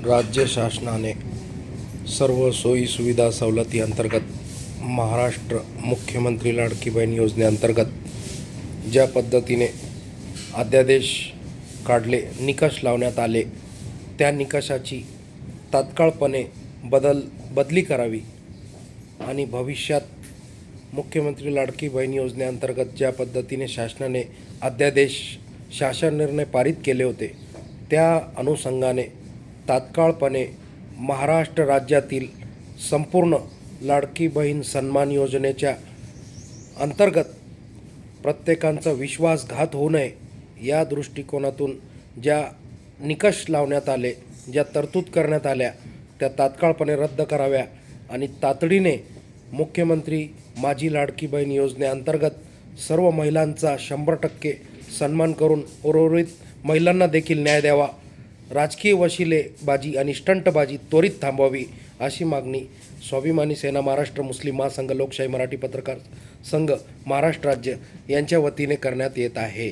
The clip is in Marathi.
राज्य शासनाने सर्व सोयी सुविधा सवलती अंतर्गत महाराष्ट्र मुख्यमंत्री लाडकी बहीण योजनेअंतर्गत ज्या पद्धतीने अध्यादेश काढले निकष लावण्यात आले त्या निकषाची तात्काळपणे बदल बदली करावी आणि भविष्यात मुख्यमंत्री लाडकी बहीण योजनेअंतर्गत ज्या पद्धतीने शासनाने अध्यादेश शासन निर्णय पारित केले होते त्या अनुषंगाने तात्काळपणे महाराष्ट्र राज्यातील संपूर्ण लाडकी बहीण सन्मान योजनेच्या अंतर्गत प्रत्येकांचा विश्वासघात होऊ नये या दृष्टिकोनातून ज्या निकष लावण्यात आले ज्या तरतूद करण्यात आल्या त्या तात्काळपणे रद्द कराव्या आणि तातडीने मुख्यमंत्री माझी लाडकी बहीण योजनेअंतर्गत सर्व महिलांचा शंभर टक्के सन्मान करून उर्वरित महिलांना देखील न्याय द्यावा. राजकीय वशिलेबाजी आणि स्टंटबाजी त्वरित थांबवावी अशी मागणी स्वाभिमानी सेना महाराष्ट्र मुस्लिम महासंघ लोकशाही मराठी पत्रकार संघ महाराष्ट्र राज्य यांच्या वतीने करण्यात येत आहे.